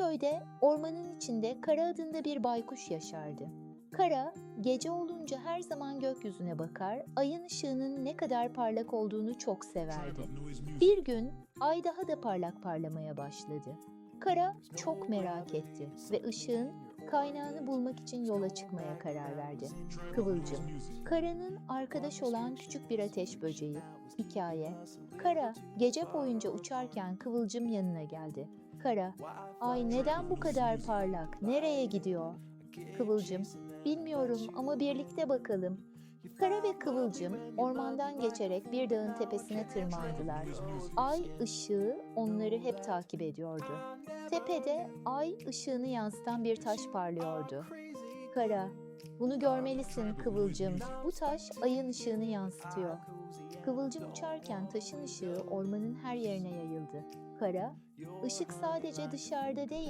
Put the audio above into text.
köyde ormanın içinde Kara adında bir baykuş yaşardı. Kara, gece olunca her zaman gökyüzüne bakar, ayın ışığının ne kadar parlak olduğunu çok severdi. Bir gün ay daha da parlak parlamaya başladı. Kara çok merak etti ve ışığın kaynağını bulmak için yola çıkmaya karar verdi. Kıvılcım, Kara'nın arkadaş olan küçük bir ateş böceği. Hikaye, Kara gece boyunca uçarken Kıvılcım yanına geldi. Kara, ay neden bu kadar parlak, nereye gidiyor? Kıvılcım, bilmiyorum ama birlikte bakalım. Kara ve Kıvılcım ormandan geçerek bir dağın tepesine tırmandılar. Ay ışığı onları hep takip ediyordu. Tepede ay ışığını yansıtan bir taş parlıyordu. Kara, bunu görmelisin Kıvılcım. Bu taş ayın ışığını yansıtıyor. Kıvılcım uçarken taşın ışığı ormanın her yerine yayıldı. Kara, ışık sadece dışarıda değil,